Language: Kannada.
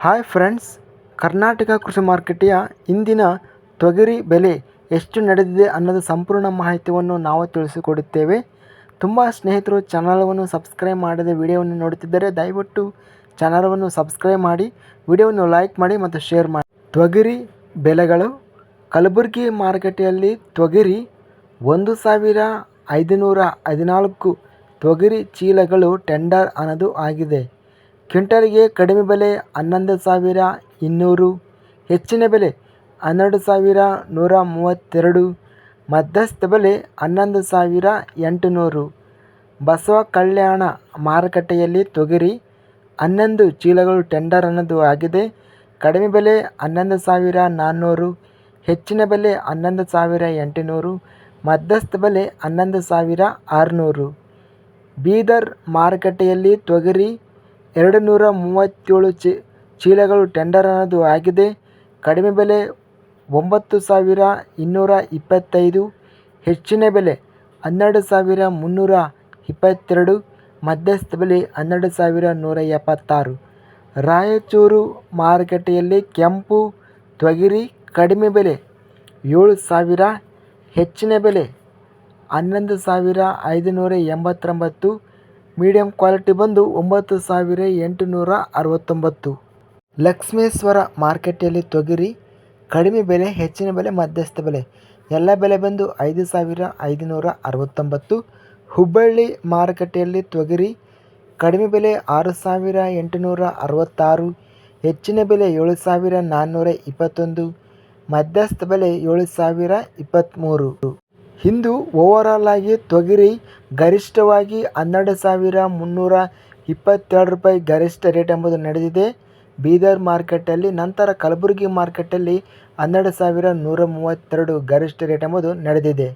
ಹಾಯ್ ಫ್ರೆಂಡ್ಸ್ ಕರ್ನಾಟಕ ಕೃಷಿ ಮಾರುಕಟ್ಟೆಯ ಇಂದಿನ ತೊಗರಿ ಬೆಲೆ ಎಷ್ಟು ನಡೆದಿದೆ ಅನ್ನೋದು ಸಂಪೂರ್ಣ ಮಾಹಿತಿಯನ್ನು ನಾವು ತಿಳಿಸಿಕೊಡುತ್ತೇವೆ. ತುಂಬ ಸ್ನೇಹಿತರು, ಚಾನಲವನ್ನು ಸಬ್ಸ್ಕ್ರೈಬ್ ಮಾಡದೆ ವಿಡಿಯೋವನ್ನು ನೋಡುತ್ತಿದ್ದರೆ ದಯವಿಟ್ಟು ಚಾನಲವನ್ನು ಸಬ್ಸ್ಕ್ರೈಬ್ ಮಾಡಿ, ವಿಡಿಯೋವನ್ನು ಲೈಕ್ ಮಾಡಿ ಮತ್ತು ಶೇರ್ ಮಾಡಿ. ತೊಗರಿ ಬೆಲೆಗಳು, ಕಲಬುರಗಿ ಮಾರುಕಟ್ಟೆಯಲ್ಲಿ ತೊಗರಿ ಒಂದು ಸಾವಿರ ಐದುನೂರ ಹದಿನಾಲ್ಕು ತೊಗರಿ ಚೀಲಗಳು ಟೆಂಡರ್ ಅನ್ನೋದು ಆಗಿದೆ. ಕ್ವಿಂಟಲ್ಗೆ ಕಡಿಮೆ ಬೆಲೆ ಹನ್ನೊಂದು ಸಾವಿರ ಇನ್ನೂರು, ಹೆಚ್ಚಿನ ಬೆಲೆ ಹನ್ನೆರಡು ಸಾವಿರ ನೂರ ಮೂವತ್ತೆರಡು, ಮಧ್ಯಸ್ಥ ಬೆಲೆ ಹನ್ನೊಂದು ಸಾವಿರ ಎಂಟುನೂರು. ಬಸವ ಕಲ್ಯಾಣ ಮಾರುಕಟ್ಟೆಯಲ್ಲಿ ತೊಗರಿ, ಹನ್ನೊಂದು ಚೀಲಗಳು ಟೆಂಡರ್ ಅನ್ನೋದು ಆಗಿದೆ. ಕಡಿಮೆ ಬೆಲೆ ಹನ್ನೊಂದು ಸಾವಿರ ನಾನ್ನೂರು, ಹೆಚ್ಚಿನ ಬೆಲೆ ಹನ್ನೊಂದು ಸಾವಿರ ಎಂಟುನೂರು, ಮಧ್ಯಸ್ಥ ಬೆಲೆ ಹನ್ನೊಂದು ಸಾವಿರ ಆರುನೂರು. ಬೀದರ್ ಮಾರುಕಟ್ಟೆಯಲ್ಲಿ ತೊಗರಿ ಎರಡು ನೂರ ಮೂವತ್ತೇಳು ಚೀ, ಚೀಲಗಳು ಟೆಂಡರ್ ಅನ್ನೋದು ಆಗಿದೆ. ಕಡಿಮೆ ಬೆಲೆ ಒಂಬತ್ತು ಸಾವಿರ ಇನ್ನೂರ ಇಪ್ಪತ್ತೈದು ಹೆಚ್ಚಿನ ಬೆಲೆ ಹನ್ನೆರಡು ಸಾವಿರ ಮುನ್ನೂರ ಇಪ್ಪತ್ತೆರಡು ಮಧ್ಯಸ್ಥ ಬೆಲೆ ಹನ್ನೆರಡು ಸಾವಿರ ನೂರ ಎಪ್ಪತ್ತಾರು ರಾಯಚೂರು ಮಾರುಕಟ್ಟೆಯಲ್ಲಿ ಕೆಂಪು ತ್ವಗಿರಿ ಕಡಿಮೆ ಬೆಲೆ ಏಳು ಸಾವಿರ, ಹೆಚ್ಚಿನ ಬೆಲೆ ಹನ್ನೊಂದು ಸಾವಿರ ಐದುನೂರ ಎಂಬತ್ತೊಂಬತ್ತು ಮೀಡಿಯಂ ಕ್ವಾಲಿಟಿ ಬಂದು ಒಂಬತ್ತು ಸಾವಿರ ಎಂಟುನೂರ ಅರವತ್ತೊಂಬತ್ತು. ಲಕ್ಷ್ಮೇಶ್ವರ ಮಾರ್ಕೆಟಲ್ಲಿ ತೊಗರಿ, ಕಡಿಮೆ ಬೆಲೆ, ಹೆಚ್ಚಿನ ಬೆಲೆ, ಮಧ್ಯಸ್ಥ ಬೆಲೆ. ಎಲ್ಲ ಬೆಲೆ ಬಂದು ಐದು ಸಾವಿರ ಐದುನೂರ ಅರವತ್ತೊಂಬತ್ತು. ಹುಬ್ಬಳ್ಳಿ ಮಾರುಕಟ್ಟೆಯಲ್ಲಿ ತೊಗರಿ, ಕಡಿಮೆ ಬೆಲೆ ಆರು ಸಾವಿರ ಎಂಟುನೂರ ಅರವತ್ತಾರು. ಹೆಚ್ಚಿನ ಬೆಲೆ ಏಳು ಸಾವಿರ ನಾನ್ನೂರ ಇಪ್ಪತ್ತೊಂದು. ಮಧ್ಯಸ್ಥ ಬೆಲೆ ಏಳು ಸಾವಿರ ಇಪ್ಪತ್ತ್ಮೂರು. ಇಂದು ಓವರಾಲ್ ಆಗಿ ತೊಗರಿ ಗರಿಷ್ಠವಾಗಿ ಹನ್ನೆರಡು ಸಾವಿರ ಮುನ್ನೂರ ಇಪ್ಪತ್ತೆರಡು ರೂಪಾಯಿ ಗರಿಷ್ಠ ರೇಟ್ ಎಂಬುದು ನಡೆದಿದೆ. ಬೀದರ್ ಮಾರ್ಕೆಟಲ್ಲಿ, ನಂತರ ಕಲಬುರಗಿ ಮಾರ್ಕೆಟಲ್ಲಿ ಹನ್ನೆರಡು ಸಾವಿರ ನೂರ ಮೂವತ್ತೆರಡು ಗರಿಷ್ಠ ರೇಟ್ ಎಂಬುದು ನಡೆದಿದೆ.